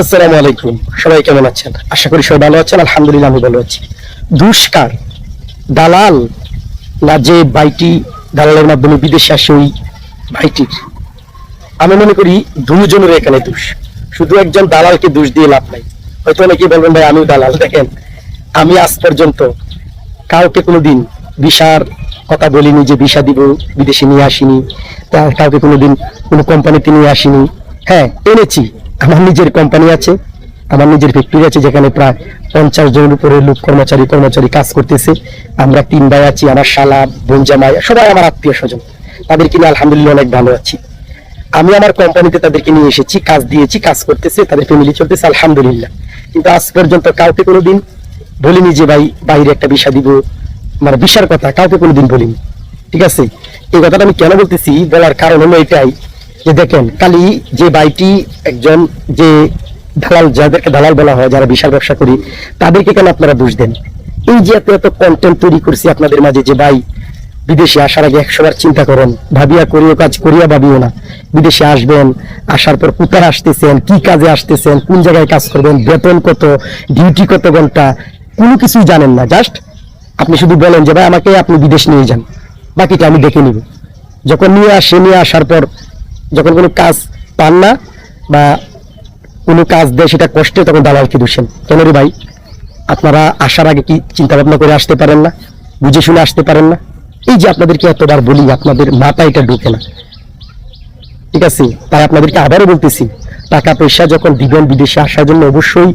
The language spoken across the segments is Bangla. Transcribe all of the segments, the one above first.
আসসালামু আলাইকুম। সবাই কেমন আছেন? আশা করি সবাই ভালো আছেন। আলহামদুলিল্লাহ আমি ভালো আছি। দুষ্কার, দালাল না যে বাইটি দালালের মাধ্যমে বিদেশে আসে ওই আমি মনে করি দুজনের এখানে দোষ। শুধু একজন দালালকে দোষ দিয়ে লাভ নাই। হয়তো অনেকেই বলবেন, ভাই, আমিও দালাল। দেখেন, আমি আজ পর্যন্ত কাউকে কোনোদিন ভিসার কথা বলিনি যে ভিসা দিব, বিদেশে নিয়ে আসিনি। তা কাউকে কোনোদিন কোনো কোম্পানিতে নিয়ে আসিনি। হ্যাঁ এনেছি। আমার নিজের কোম্পানি আছে, আমার নিজের ফ্যাক্টরি আছে যেখানে প্রায় পঞ্চাশ জনের উপরে লোক কর্মচারী কর্মচারী কাজ করতেছে। আমরা তিন ভাই আছি, আমার শালা, বোন জামাই, সবাই আমার আত্মীয় স্বজন। তাদেরকে নিয়ে আলহামদুলিল্লাহ অনেক ভালো আছি। আমি আমার কোম্পানিতে তাদেরকে নিয়ে এসেছি, কাজ দিয়েছি, কাজ করতেছে, তাদের ফ্যামিলি চলতেছে, আলহামদুলিল্লাহ। কিন্তু আজ পর্যন্ত কাউকে কোনোদিন বলিনি যে, ভাই, বাইরে একটা বিষা দিব। মানে বিষার কথা কাউকে কোনোদিন বলিনি। ঠিক আছে? এই কথাটা আমি কেন বলতেছি? বলার কারণ হলো এটাই যে দেখেন, কালি যে বাইটি একজন যে দালাল, যাদেরকে দালাল বলা হয়, যারা বিশাল ব্যবসা করি, তাদেরকে কেন আপনারা দোষ দেন? এই যে এত এত কন্টেন্ট তৈরি করছি আপনাদের মাঝে যে ভাই বিদেশে আসার আগে একশো বার চিন্তা করেন, ভাবিয়া করিও কাজ, করিয়া ভাবিও না। বিদেশে আসবেন, আসার পর কোথায় আসতেছেন, কি কাজে আসতেছেন, কোন জায়গায় কাজ করবেন, বেতন কত ডিউটি কত ঘণ্টা, কোনো কিছুই জানেন না। জাস্ট আপনি শুধু বলেন যে, ভাই, আমাকে আপনি বিদেশ নিয়ে যান, বাকিটা আমি দেখে নিব। যখন নিয়ে আসে, নিয়ে আসার পর যখন কোনো কাজ পান না বা কোনো কাজ দেয় সেটা কষ্টে, তখন দালালকে দোষেন? কেন রে ভাই? আপনারা আসার আগে কি চিন্তা ভাবনা করে আসতে পারেন না? বুঝে শুনে আসতে পারেন না? এই যে আপনাদেরকে এতবার বলি, আপনাদের মাথা এটা ঢুকে না। ঠিক আছে? তাই আপনাদেরকে আবারও বলতেছি টাকা পয়সা যখন দিবেন বিদেশে আসার জন্য, অবশ্যই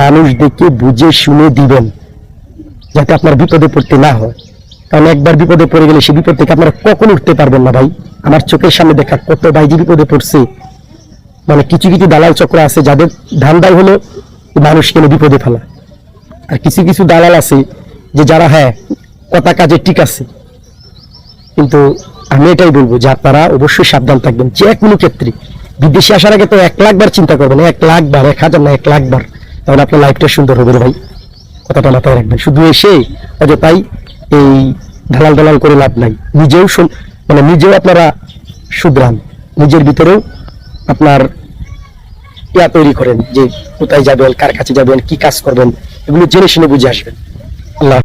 মানুষ দেখে বুঝে শুনে দিবেন, যাতে আপনার বিপদে পড়তে না হয়। কারণ একবার বিপদে পড়ে গেলে সে বিপদ থেকে আপনারা কখন উঠতে পারবেন না ভাই? আমার চোখের সামনে দেখা কত ভাই যে বিপদে পড়ছে। মানে কিছু কিছু দালাল চক্র আছে যাদের ধান্দাই হলো মানুষ কেন বিপদে ফেলা। আর কিছু কিছু দালাল আছে যে যারা হ্যাঁ কথা কাজে ঠিক আছে। কিন্তু আমি এটাই বলব যে আপনারা অবশ্যই সাবধান থাকবেন। যে কোনো ক্ষেত্রে বিদেশে আসার আগে তো এক লাখ বার চিন্তা করবেন, এক লাখ বার, এক হাজার না, এক লাখ বার। তাহলে আপনার লাইফটা সুন্দর হবে ভাই। কথাটা মাথায় রাখবেন। শুধু এসে অযথাই এই ঢালাল ঢালাল করে লাভ নাই। নিজেও মানে নিজেও আপনারা শুধরান নিজের ভিতরেও আপনার ইয়া তৈরি করেন যে কোথায় যাবেন, কার কাছে যাবেন, কি কাজ করবেন, এগুলো জেনে শুনে বুঝে আসবেন। আল্লাহ